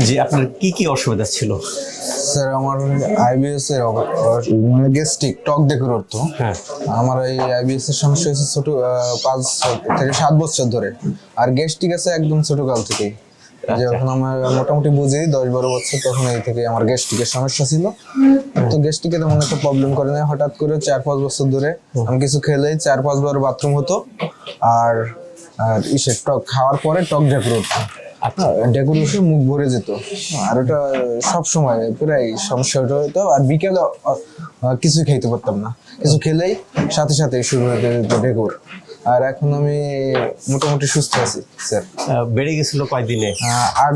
জি আপনার কি কি অসুবিধা ছিল? স্যার আমার আইবিএস এর মানে গ্যাস্ট্রিক টক দেখে অর্থ হ্যাঁ। আমার এই আইবিএস এর সমস্যা হয়েছে ছোট পাঁচ থেকে সাত বছর ধরে। আর গ্যাস্ট্রিক আছে একদম ছোট কাল থেকেই যখন আমার মোটামুটি বুঝি দশ বারো বছর তখন এই থেকে আমার গ্যাস্ট্রিকের সমস্যা ছিল। তো গ্যাস্ট্রিকে তেমন একটা প্রবলেম করে না হঠাৎ করে চার পাঁচ বছর ধরে আমি কিছু খেলেই চার পাঁচ বার বাথরুম হতো। আর আর ইসে টক খাওয়ার পরে টক ঢেকুর উঠতো আচ্ছা ডেকোরেশন মুখ ভরে যেত। আর ওটা সব সময় প্রায় সমস্যাটা হতো। আর বিকেলে কিছু খেতে পারতাম না। কিছু খেলেই সাথে সাথে শুরু হয়ে যেত ডেকোর। আর এখন আমি মোটামুটি সুস্থ আছি স্যার। বেড়ে গেছিল কয়দিনে? আট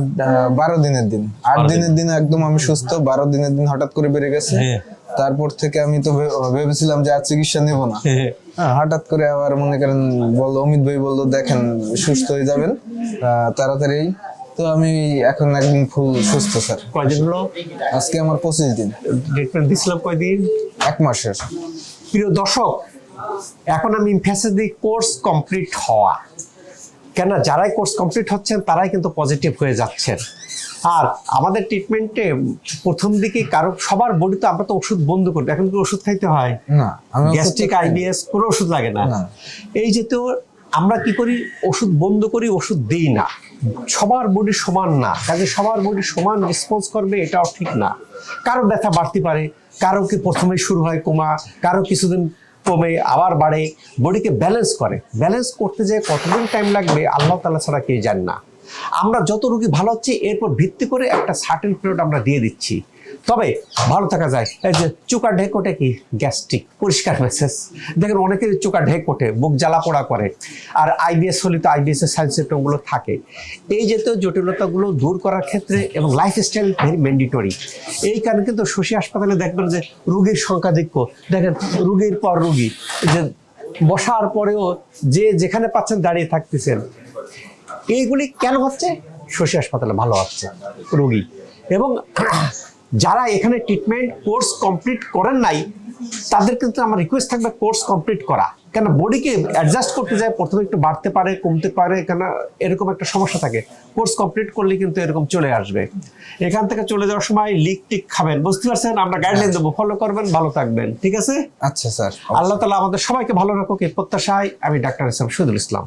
বারো দিনের দিন। আট দিনের দিন একদম আমি সুস্থ। বারো দিনের দিন হঠাৎ করে বেড়ে গেছে। হ্যাঁ। তারপর থেকে আমি তো ভেবেছিলাম যে আর চিকিৎসা নেব না। হ্যাঁ, হঠাৎ করে আবার মনে করেন বলল অমিত ভাই বলল দেখেন সুস্থ হয়ে যাবেন। তাড়াতাড়ি। তো আমি এখন একদম ফুল সুস্থ স্যার। কয়দিন হলো? আজকে আমার পঁচিশ দিন। ট্রিটমেন্ট দিছিলাম কয়দিন? এক মাসের। প্রিয় দর্শক এখন আমি ইমফ্যাসিস কোর্স কমপ্লিট হওয়া। কেন যারাই কোর্স কমপ্লিট হচ্ছেন তারাই কিন্তু পজিটিভ হয়ে যাচ্ছেন। আর আমাদের ট্রিটমেন্টে প্রথম দিকে কারও সবার বডিতে আমরা তো ওষুধ বন্ধ করি এখন কি ওষুধ খাইতে হয়? না ওষুধ গ্যাস্ট্রিক আইবিএস কোনো ওষুধ লাগে না। না। এই যে তো আমরা কি করি? ওষুধ বন্ধ করি, ওষুধ দিই না। সবার বডি সমান না। কাজে সবার বডি সমান রেসপন্স করবে, এটাও ঠিক না। কারও ব্যথা বাড়তে পারে, কারও কি প্রথমে শুরু হয় কমা কারও কিছুদিন কমে আবার বাড়ে। বডিকে ব্যালেন্স করে। ব্যালেন্স করতে যে কতদিন টাইম লাগবে, আল্লাহ তালা ছাড়া কেউ জান না। আমরা যত রুগী ভালো হচ্ছে, এরপর ভিত্তি করে একটা সার্টেন পিরিয়ড আমরা দিয়ে দিচ্ছি। তবে ভালো থাকা যায়। এই যে চোকা ঢেক ওঠে কি? গ্যাস্ট্রিক, পরিষ্কার মেসেজ দেখেন অনেকের চোকা ঢেক ওঠে বুক জ্বালা পোড়া করে। আর আইবিএস হলে তো আইবিএস এর সাইন সিমটমগুলো থাকে। এই জাতীয় জটিলতাগুলো দূর করার ক্ষেত্রে এবং লাইফস্টাইল ভেরি ম্যান্ডেটরি এই কারণে কিন্তু শশী হাসপাতালে দেখবেন যে রুগীর সংখ্যাধিক্য দেখেন, রুগীর পর রুগী। যে বসার পরেও যে যেখানে পাচ্ছেন দাঁড়িয়ে থাকতেছেন। এইগুলি কেন হচ্ছে? শশী হাসপাতালে ভালো হচ্ছে, রুগী। এবং যারা এখানে ট্রিটমেন্ট কোর্স কমপ্লিট করেন নাই তাদের কিন্তু আমার রিকোয়েস্ট থাকবে কোর্স কমপ্লিট করা। কেন বডিকে অ্যাডজাস্ট করতে যায় প্রথমে একটু বাড়তে পারে কমতে পারে কেন এরকম একটা সমস্যা থাকে। কোর্স কমপ্লিট করলে কিন্তু এরকম চলে আসবে। এখান থেকে চলে যাওয়ার সময় লিক টিক খাবেন। বুঝতে পারছেন? আমরা গাইডলাইন দেবো। ফলো করবেন ভালো থাকবেন। ঠিক আছে? আচ্ছা স্যার। আল্লাহ তালা আমাদের সবাইকে ভালো রাখুক এই প্রত্যাশায় আমি ডাক্তার ইসলাম শহীদুল ইসলাম।